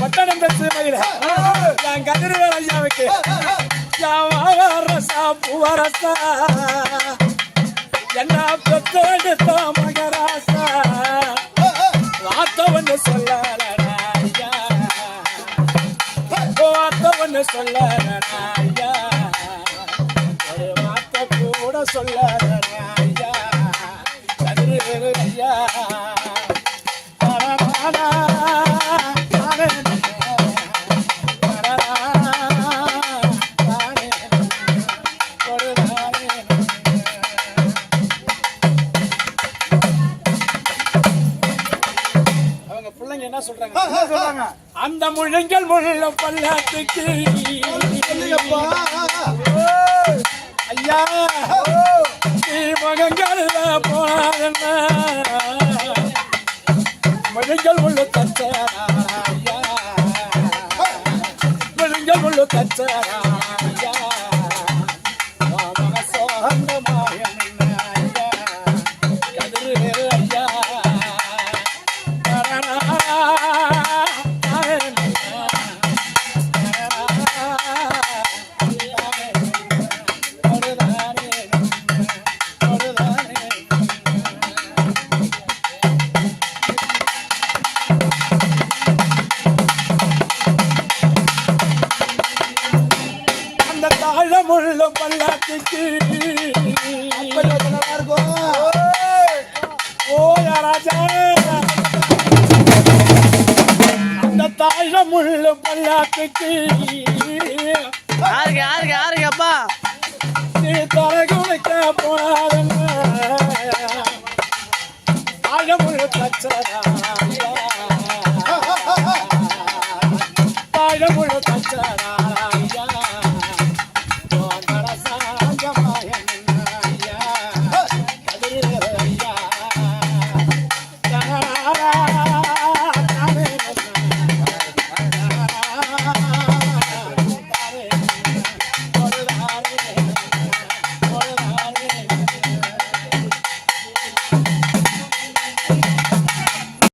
பட்டணம் பெற்று மயில நான் கதிரவேல் ஐயாவுக்கு ரசா பூவரசா என்ன பெத்தோடு மகராசா வார்த்தை ஒன்று சொல்லலடாயா என்ன சொல்றாங்க? அந்த முழங்கள் முள்ள பல்லாத்துக்கு ஐயா நீ மகங்கள்ல போனா முழங்கள் முள்ளு தச்சரா முழங்கள் முள்ளு தச்சரா ஐயா. அந்த தாழமுள்ள பல்லாத்துக்கு நல்லா இருக்கும்? ஓ ராஜா. அந்த தாழமுள்ள பல்லாத்துக்கு யாருக்கு யாருக்கு யாருக்கு அப்பா. நீ போனாதங்க தச்சரா